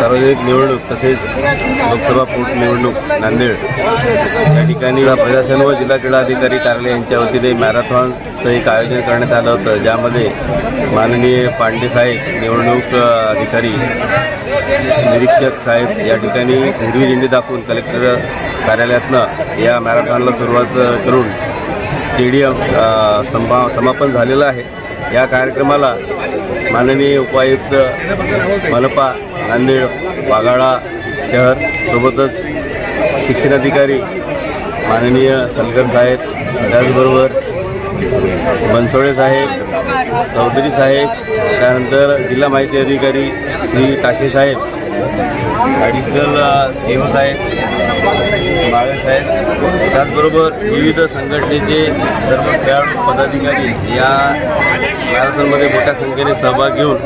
सार्वजनिक निवडणूक तसेच लोकसभा पोटनिवडणूक नांदेड. या ठिकाणी प्रशासन व जिल्हा क्रीडा अधिकारी कार्यालय यांच्या वतीने मॅरेथॉनचं एक आयोजन करण्यात आलं होतं ज्यामध्ये माननीय पांडे साहेब निवडणूक अधिकारी निरीक्षक साहेब या ठिकाणी हिरवी झेंडी दाखवून कलेक्टर कार्यालयातनं या मॅरेथॉनला सुरुवात करून स्टेडियम संभा समापन झालेलं आहे. या कार्यक्रमाला माननीय उपायुक्त मनपा नांदेड वाघाळा शहर. सोबतच शिक्षणाधिकारी माननीय सलगर साहेब त्याचबरोबर बनसोडे साहेब चौधरी साहेब त्यानंतर जिल्हा माहिती अधिकारी श्री टाके साहेब ॲडिशनल सी ओ साहेब माळे साहेब त्याचबरोबर विविध संघटनेचे सर्व खेळाडू पदाधिकारी या मॅरेथॉनमध्ये मोठ्या संख्येने सहभाग घेऊन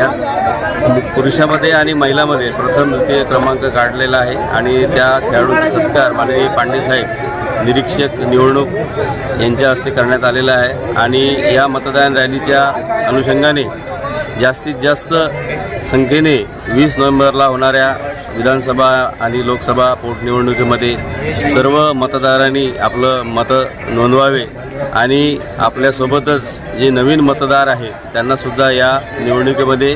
या पुरुषामध्ये आणि महिलामध्ये प्रथम द्वितीय क्रमांक काढलेला आहे आणि त्या खेळाडूचा सत्कार माननीय पांडेसाहेब निरीक्षक निवडणूक यांच्या हस्ते करण्यात आलेला आहे. आणि या मतदान रॅलीच्या अनुषंगाने जास्तीत जास्त संख्येने वीस नोव्हेंबरला होणाऱ्या विधानसभा आणि लोकसभा पोटनिवडणुकीमध्ये सर्व मतदारांनी आपलं मतं नोंदवावे आणि आपल्यासोबतच जे नवीन मतदार आहेत त्यांनासुद्धा या निवडणुकीमध्ये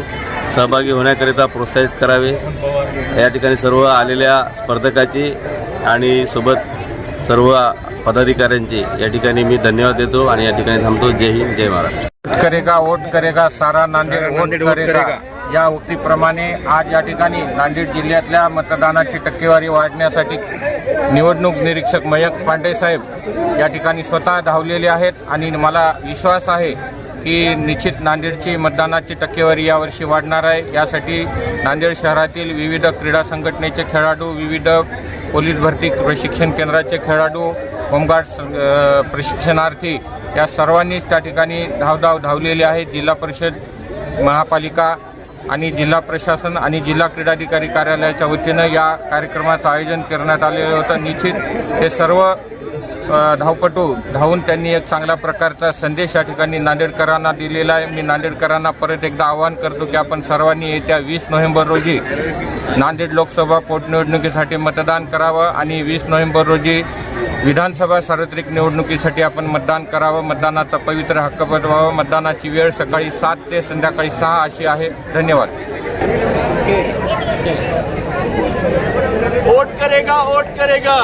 सहभागी होण्याकरिता प्रोत्साहित करावे. या ठिकाणी सर्व आलेल्या स्पर्धकाची आणि सोबत सर्व पदाधिकाऱ्यांचे या ठिकाणी मी धन्यवाद देतो आणि या ठिकाणी थांबतो. जय हिंद जय महाराष्ट्र. करेगा वोट करेगा सारा नांदेड वोट करेगा. या उक्तीप्रमाणे आज या ठिकाणी नांदेड जिल्ह्यातल्या मतदानाची टक्केवारी वाढण्यासाठी निवडणूक निरीक्षक मयंक पांडे साहेब या ठिकाणी स्वतः धावलेले आहेत आणि मला विश्वास आहे की निश्चित नांदेडची मतदानाची टक्केवारी यावर्षी वाढणार आहे. यासाठी नांदेड शहरातील विविध क्रीडा संघटनेचे खेळाडू विविध पोलीस भरती प्रशिक्षण केंद्राचे खेळाडू होमगार्ड प्रशिक्षणार्थी या सर्वांनीच त्या ठिकाणी धावधाव धावलेले आहेत जिल्हा परिषद महापालिका आणि जिल्हा प्रशासन आणि जिल्हा क्रीडाधिकारी कार्यालयाच्या वतीनं या कार्यक्रमाचं आयोजन करण्यात आलेलं होतं. निश्चित हे सर्व धावपटू धावून त्यांनी एक चांगल्या प्रकारचा संदेश या ठिकाणी नांदेडकरांना दिलेला आहे. मी नांदेडकरांना परत एकदा आवाहन करतो की आपण सर्वांनी येत्या वीस नोव्हेंबर रोजी नांदेड लोकसभा पोटनिवडणुकीसाठी मतदान करावं आणि वीस नोव्हेंबर रोजी विधानसभा सार्वत्रिक निवडणुकीसाठी आपण मतदान करावं. मतदानाचा पवित्र हक्क बजवावा. मतदानाची वेळ सकाळी सात ते संध्याकाळी सहा अशी आहे. धन्यवाद. वोट करेगा वोट करेगा.